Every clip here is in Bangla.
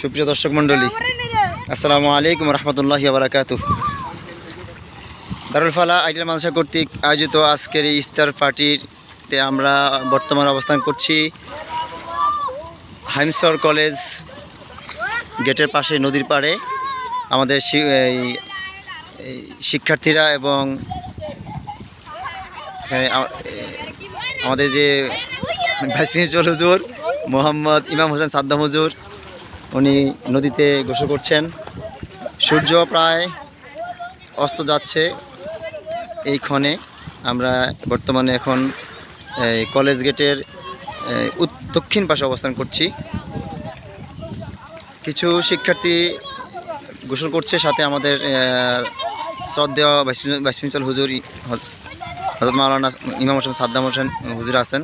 সুপ্রিয় দর্শক মণ্ডলী, আসসালামু আলাইকুম রহমতুল্লাহ বারাকাত দারুল ফালা আইডিয়াল মানসা কর্তৃক আয়োজিত আজকের এই ইফতার পার্টিতে আমরা বর্তমান অবস্থান করছি। হাইমসর কলেজ গেটের পাশে নদীর পাড়ে আমাদের শিক্ষার্থীরা এবং এখানে আমাদের যে ভাইস প্রিন্সিপাল হুজুর মোহাম্মদ ইমাম হোসেন সাদ্দাম হুজুর উনি নদীতে গোসল করছেন। সূর্য প্রায় অস্ত যাচ্ছে এই ক্ষণে। আমরা বর্তমানে এখন কলেজ গেটের দক্ষিণ পাশে অবস্থান করছি। কিছু শিক্ষার্থী গোসল করছে, সাথে আমাদের শ্রদ্ধেয় প্রিন্সিপাল হুজুর হজরত মাওলানা ইমাম হোসেন সাদ্দাম হোসেন হুজুর আছেন।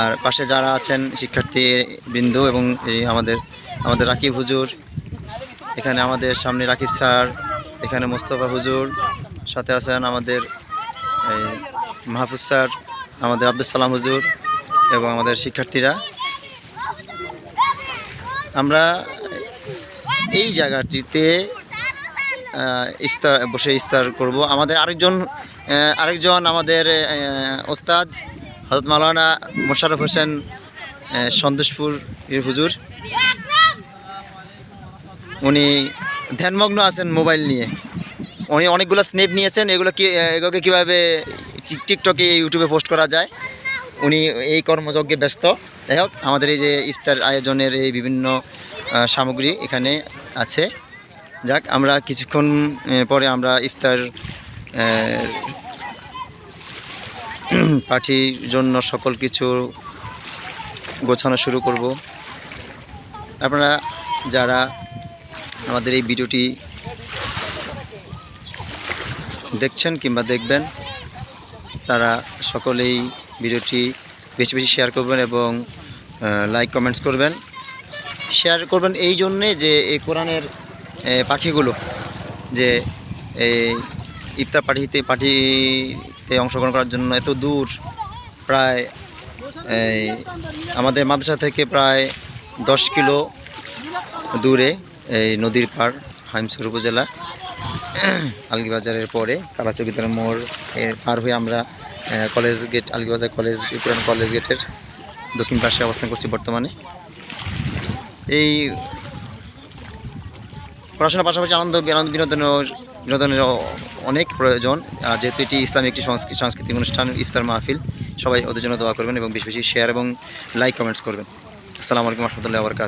আর পাশে যারা আছেন শিক্ষার্থী বৃন্দ এবং এই আমাদের আমাদের রাকিব হুজুর, এখানে আমাদের সামনে রাকিব স্যার, এখানে মোস্তফা হুজুর, সাথে আছেন আমাদের এই মাহফুজ স্যার, আমাদের আব্দুল সালাম হুজুর এবং আমাদের শিক্ষার্থীরা। আমরা এই জায়গাটিতে ইফতার, বসে ইফতার করব। আমাদের আরেকজন আরেকজন আমাদের ওস্তাদ হজরত মাওলানা মোশারফ হোসেন সন্তোষপুর হুজুর। উনি ধ্যানমগ্ন আছেন মোবাইল নিয়ে। উনি অনেকগুলো স্নেপ নিয়েছেন, এগুলো কি এগুলোকে কীভাবে টিক- টিকটকে, ইউটিউবে পোস্ট করা যায়। উনি এই কর্মযজ্ঞে ব্যস্ত। যাই হোক, আমাদের এই যে ইফতার আয়োজনের এই বিভিন্ন সামগ্রী এখানে আছে। যাক, আমরা কিছুক্ষণ পরে আমরা ইফতার পার্টির জন্য সকল কিছু গোছানো শুরু করব। আপনারা যারা আমাদের এই ভিডিওটি দেখছেন কিংবা দেখবেন, তারা সকলেই ভিডিওটি বেশি বেশি শেয়ার করবেন এবং লাইক কমেন্টস করবেন। শেয়ার করবেন এই জন্যে যে এই কোরআনের পাখিগুলো, যে, এই ইফতার পাঠিতে পার্টিতে পার্টিতে অংশগ্রহণ করার জন্য এত দূর প্রায় এই আমাদের মাদ্রাসা থেকে প্রায় দশ কিলো দূরে এই নদীর পাড়, হাইমসর উপজেলা, আলগিবাজারের পরে কালাচকিতার মোড়, এর পার হয়ে আমরা কলেজ গেট, আলগিবাজার কলেজ পুরান কলেজ গেটের দক্ষিণ পাশে অবস্থান করছি বর্তমানে। এই পড়াশোনার পাশাপাশি আনন্দ আনন্দ বিনোদনের বিনোদনের অনেক প্রয়োজন। যেহেতু এটি ইসলামী একটি সংস্কৃতি সাংস্কৃতিক অনুষ্ঠান, ইফতার মাহফিল, সবাই ওদের জন্য দোয়া করবেন এবং বেশি বেশি শেয়ার এবং লাইক কমেন্টস করবেন। আসসালামু আলাইকুম রহমতুল্লাহ বরকাত